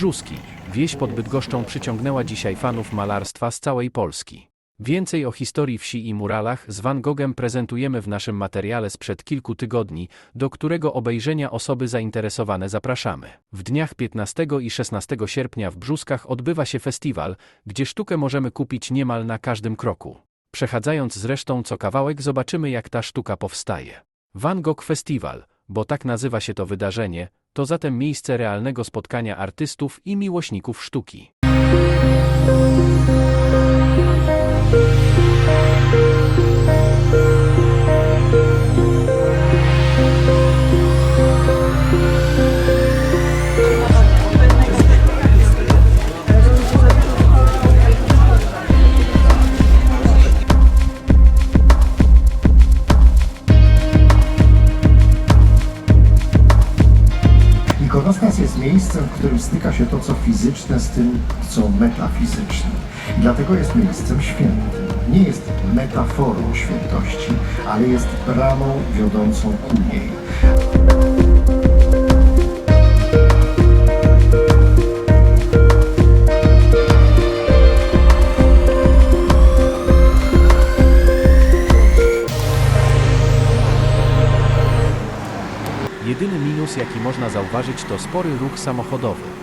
Brzuski. Wieś pod Bydgoszczą przyciągnęła dzisiaj fanów malarstwa z całej Polski. Więcej o historii wsi i muralach z Van Goghem prezentujemy w naszym materiale sprzed kilku tygodni, do którego obejrzenia osoby zainteresowane zapraszamy. W dniach 15 i 16 sierpnia w Brzuskach odbywa się festiwal, gdzie sztukę możemy kupić niemal na każdym kroku. Przechadzając zresztą co kawałek zobaczymy jak ta sztuka powstaje. Van Gogh Festival, bo tak nazywa się to wydarzenie, to zatem miejsce realnego spotkania artystów i miłośników sztuki. Ikonostas jest miejscem, w którym styka się to, co fizyczne z tym, co metafizyczne. Dlatego jest miejscem świętym. Nie jest metaforą świętości, ale jest bramą wiodącą ku niej. Jedyny minus jaki można zauważyć to spory ruch samochodowy.